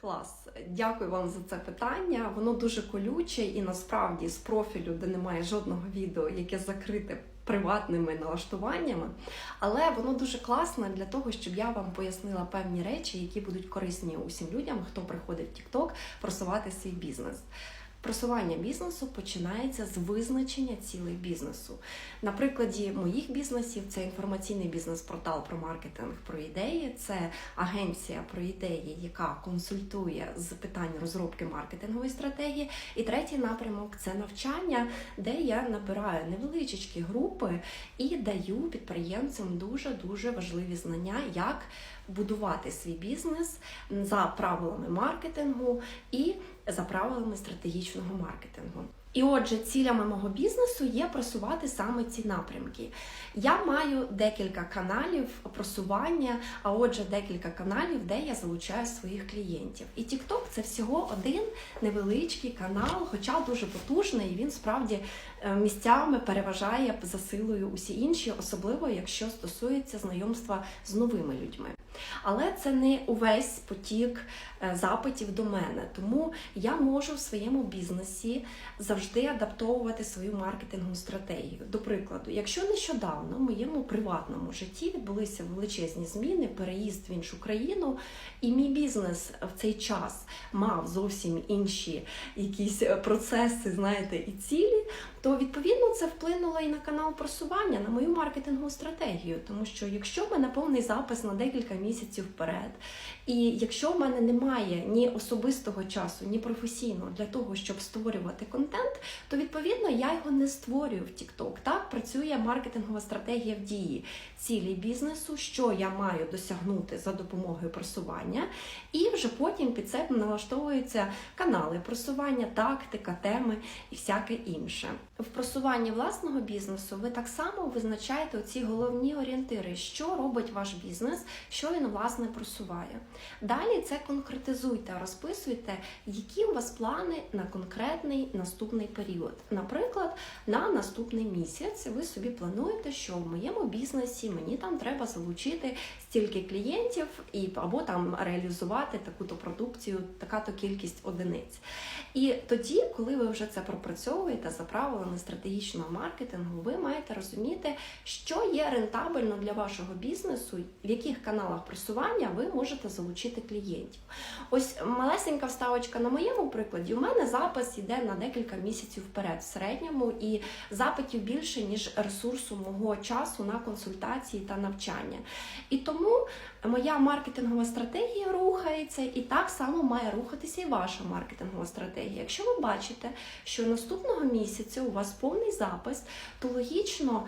Клас, дякую вам за це питання. Воно дуже колюче і насправді з профілю, де немає жодного відео, яке закрите приватними налаштуваннями. Але воно дуже класне для того, щоб я вам пояснила певні речі, які будуть корисні усім людям, хто приходить в TikTok просувати свій бізнес. Просування бізнесу починається з визначення цілей бізнесу. На прикладі моїх бізнесів це інформаційний бізнес-портал про маркетинг про ідеї, це агенція про ідеї, яка консультує з питань розробки маркетингової стратегії. І третій напрямок це навчання, де я набираю невеличкі групи і даю підприємцям дуже дуже важливі знання, як будувати свій бізнес за правилами маркетингу і за правилами стратегічного маркетингу. І отже, цілями мого бізнесу є просувати саме ці напрямки. Я маю декілька каналів просування, а отже, декілька каналів, де я залучаю своїх клієнтів. І TikTok – це всього один невеличкий канал, хоча дуже потужний. і Він справді е, місцями переважає за силою усі інші, особливо якщо стосується знайомства з новими людьми. Але це не увесь потік е, запитів до мене, тому я можу в своєму бізнесі завжди адаптовувати свою маркетингову стратегію. До прикладу, якщо нещодавно в моєму приватному житті відбулися величезні зміни, переїзд в іншу країну, і мій бізнес в цей час мав зовсім інші якісь е, процеси, знаєте, і цілі, то відповідно це вплинуло і на канал просування, на мою маркетингову стратегію. Тому що якщо в мене повний запис на декілька місяців вперед, і якщо в мене немає ні особистого часу, ні професійного для того, щоб створювати контент, то відповідно я його не створюю в TikTok. Так працює маркетингова стратегія в дії цілі бізнесу, що я маю досягнути за допомогою просування, і вже потім під себе налаштовуються канали просування, тактика, теми і всяке інше. В просуванні власного бізнесу ви так само визначаєте оці головні орієнтири, що робить ваш бізнес, що він власне просуває. Далі це конкретизуйте, розписуйте, які у вас плани на конкретний наступний період. Наприклад, на наступний місяць ви собі плануєте, що в моєму бізнесі мені там треба залучити стільки клієнтів і або там реалізувати таку-то продукцію, така-то кількість одиниць. І тоді, коли ви вже це пропрацьовуєте за правилами стратегічного маркетингу, ви маєте розуміти, що є рентабельно для вашого бізнесу, в яких каналах просування ви можете залучити клієнтів. Ось малесенька вставочка на моєму прикладі. У мене запис йде на декілька місяців вперед в середньому, і запитів більше ніж ресурсу мого часу на консультації та навчання. І тому моя маркетингова стратегія рухається, і так само має рухатися і ваша маркетингова стратегія. Якщо ви бачите, що наступного місяця у вас повний запис, то логічно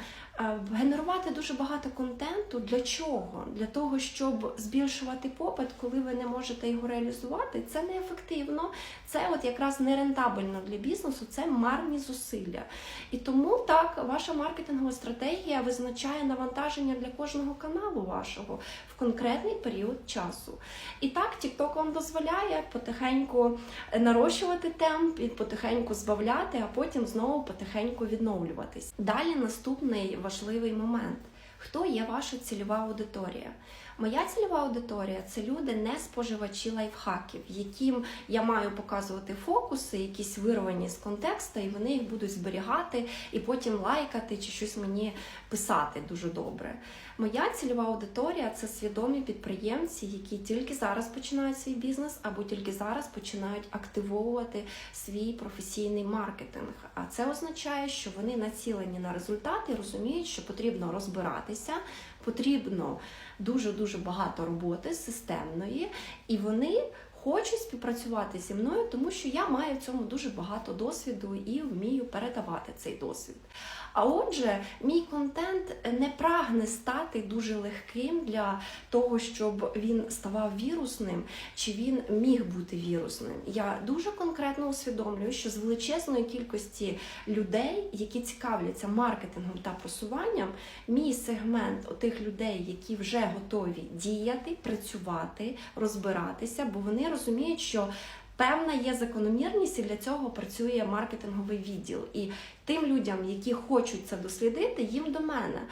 генерувати дуже багато контенту. Для чого? Для того, щоб збільшувати попит, коли ви не можете його реалізувати, це неефективно, це от якраз нерентабельно для бізнесу, це марні зусилля. І тому так ваша маркетингова стратегія визначає навантаження для кожного каналу вашого в конкретний період часу. І так, TikTok вам дозволяє потихеньку нарощувати темп і потихеньку збавляти, а потім знову потихеньку відновлюватись. Далі наступний важливий момент. Хто є ваша цільова аудиторія? Моя цільова аудиторія це люди, не споживачі лайфхаків, яким я маю показувати фокуси, якісь вирвані з контексту, і вони їх будуть зберігати і потім лайкати чи щось мені писати дуже добре. Моя цільова аудиторія це свідомі підприємці, які тільки зараз починають свій бізнес або тільки зараз починають активовувати свій професійний маркетинг. А це означає, що вони націлені на результат і розуміють, що потрібно розбиратися, потрібно дуже дуже багато роботи системної, і вони хочуть співпрацювати зі мною, тому що я маю в цьому дуже багато досвіду і вмію передавати цей досвід. А отже, мій контент не прагне стати дуже легким для того, щоб він ставав вірусним, чи він міг бути вірусним. Я дуже конкретно усвідомлюю, що з величезної кількості людей, які цікавляться маркетингом та просуванням, мій сегмент тих людей, які вже готові діяти, працювати, розбиратися, бо вони розуміють, що Певна є закономірність, і для цього працює маркетинговий відділ. І тим людям, які хочуть це дослідити, їм до мене.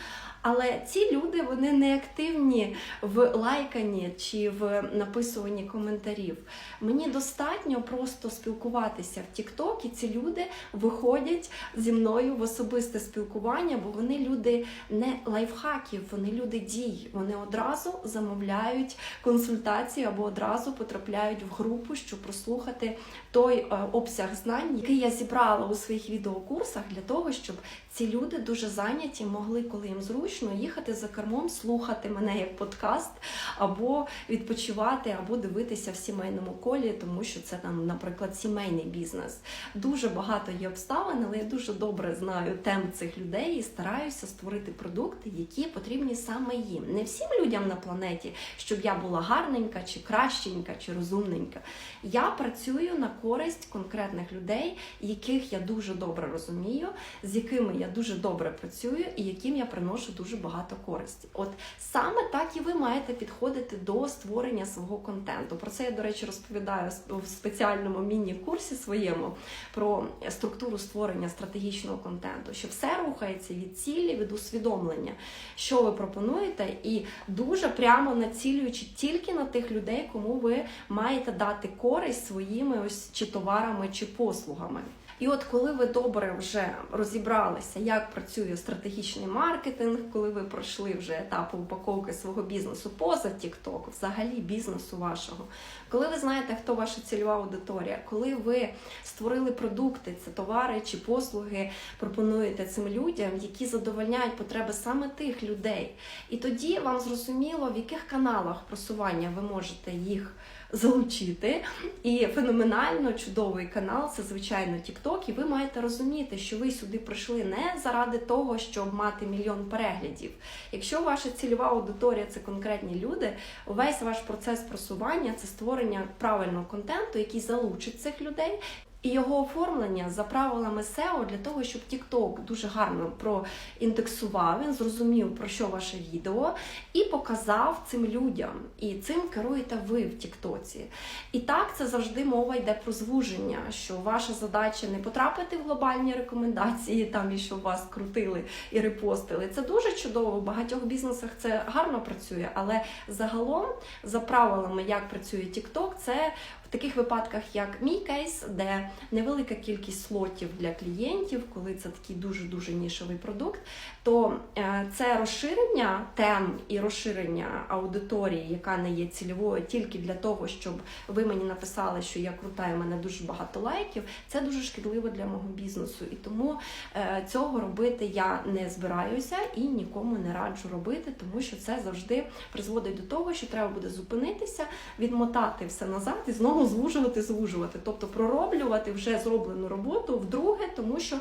Але ці люди вони не активні в лайканні чи в написуванні коментарів. Мені достатньо просто спілкуватися в TikTok, і ці люди виходять зі мною в особисте спілкування, бо вони люди не лайфхаків, вони люди дій. Вони одразу замовляють консультації або одразу потрапляють в групу, щоб прослухати той е, обсяг знань, який я зібрала у своїх відеокурсах, для того, щоб ці люди дуже зайняті могли, коли їм зручно, їхати за кермом, слухати мене як подкаст, або відпочивати, або дивитися в сімейному колі, тому що це там, наприклад, сімейний бізнес. Дуже багато є обставин, але я дуже добре знаю тем цих людей і стараюся створити продукти, які потрібні саме їм. Не всім людям на планеті, щоб я була гарненька, чи кращенька, чи розумненька. Я працюю на користь конкретних людей, яких я дуже добре розумію, з якими я дуже добре працюю і яким я приношу дуже багато користі. От саме так і ви маєте підходити до створення свого контенту. Про це я, до речі, розповідаю в спеціальному міні-курсі своєму про структуру створення стратегічного контенту, що все рухається від цілі, від усвідомлення, що ви пропонуєте, і дуже прямо націлюючи тільки на тих людей, кому ви маєте дати користь своїми ось чи товарами, чи послугами. І от коли ви добре вже розібралися, як працює стратегічний маркетинг, коли ви пройшли вже етапи упаковки свого бізнесу поза TikTok, взагалі бізнесу вашого, коли ви знаєте, хто ваша цільова аудиторія, коли ви створили продукти, це товари чи послуги, пропонуєте цим людям, які задовольняють потреби саме тих людей. І тоді вам зрозуміло, в яких каналах просування ви можете їх залучити. І феноменально чудовий канал це звичайно TikTok, І ви маєте розуміти, що ви сюди прийшли не заради того, щоб мати мільйон переглядів. Якщо ваша цільова аудиторія це конкретні люди, весь ваш процес просування це створення правильного контенту, який залучить цих людей. І його оформлення за правилами SEO для того, щоб TikTok дуже гарно проіндексував, він зрозумів, про що ваше відео, і показав цим людям. І цим керуєте ви в Тіктоці. І так це завжди мова йде про звуження, що ваша задача не потрапити в глобальні рекомендації, там і що вас крутили і репостили. Це дуже чудово. В багатьох бізнесах це гарно працює, але загалом, за правилами, як працює TikTok, це в таких випадках, як мій кейс, де невелика кількість слотів для клієнтів, коли це такий дуже-дуже нішовий продукт, то е, це розширення тем і розширення аудиторії, яка не є цільовою, тільки для того, щоб ви мені написали, що я крута, і мене дуже багато лайків. Це дуже шкідливо для мого бізнесу. І тому е, цього робити я не збираюся і нікому не раджу робити, тому що це завжди призводить до того, що треба буде зупинитися, відмотати все назад і знову знову звужувати, звужувати, тобто пророблювати вже зроблену роботу вдруге, тому що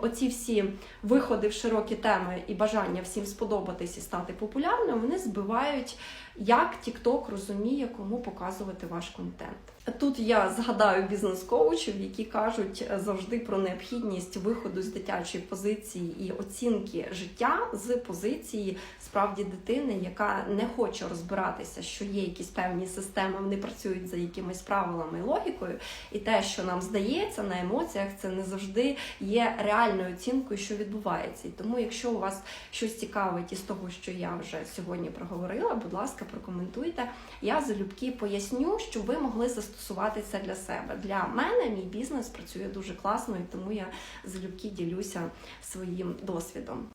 оці всі виходи в широкі теми і бажання всім сподобатись і стати популярним, вони збивають, як TikTok розуміє, кому показувати ваш контент. Тут я згадаю бізнес-коучів, які кажуть завжди про необхідність виходу з дитячої позиції і оцінки життя з позиції справді дитини, яка не хоче розбиратися, що є якісь певні системи, вони працюють за якимись правилами і логікою, і те, що нам здається на емоціях, це не завжди є реальною оцінкою, що відбувається. І тому, якщо у вас щось цікавить із того, що я вже сьогодні проговорила, будь ласка, прокоментуйте. Я залюбки поясню, щоб ви могли застосувати це для себе. Для мене мій бізнес працює дуже класно, і тому я залюбки ділюся своїм досвідом.